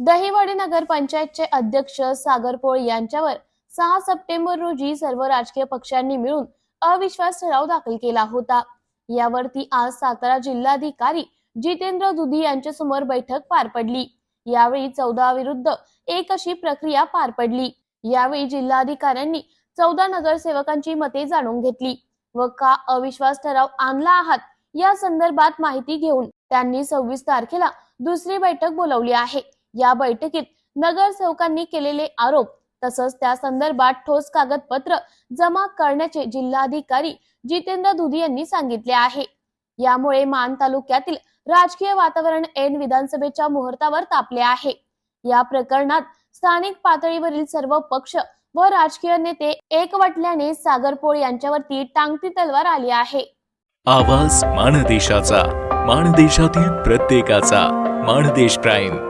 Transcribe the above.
दहिवडी नगरपंचायतचे अध्यक्ष सागर पोळ यांच्यावर सहा सप्टेंबर रोजी सर्व राजकीय पक्षांनी मिळून अविश्वास ठराव दाखल केला होता. यावरती आज सातारा जिल्हाधिकारी जितेंद्र दुधी यांच्या समोर बैठक पार पडली. यावेळी चौदा विरुद्ध एक अशी प्रक्रिया पार पडली. यावेळी जिल्हाधिकाऱ्यांनी चौदा नगरसेवकांची मते जाणून घेतली व का अविश्वास ठराव आणला आहात या संदर्भात माहिती घेऊन त्यांनी सव्वीस तारखेला दुसरी बैठक बोलावली आहे. या बैठकीत नगरसेवकांनी केलेले आरोप तसंच त्या संदर्भात ठोस कागदपत्र जमा करण्याचे जिल्हाधिकारी जितेंद्र दुधी यांनी सांगितले आहे. यामुळे मान तालुक्यातील राजकीय वातावरण एन विधानसभेच्या मुहूर्तावर तापले आहे. या प्रकरणात स्थानिक पातळीवरील सर्व पक्ष व राजकीय नेते एकवटल्याने सागरपोळ यांच्यावरती टांगती तलवार आली आहे. आवाज माणदेशाचा माणदेशातील प्रत्येकाचा माणदेश प्राईम.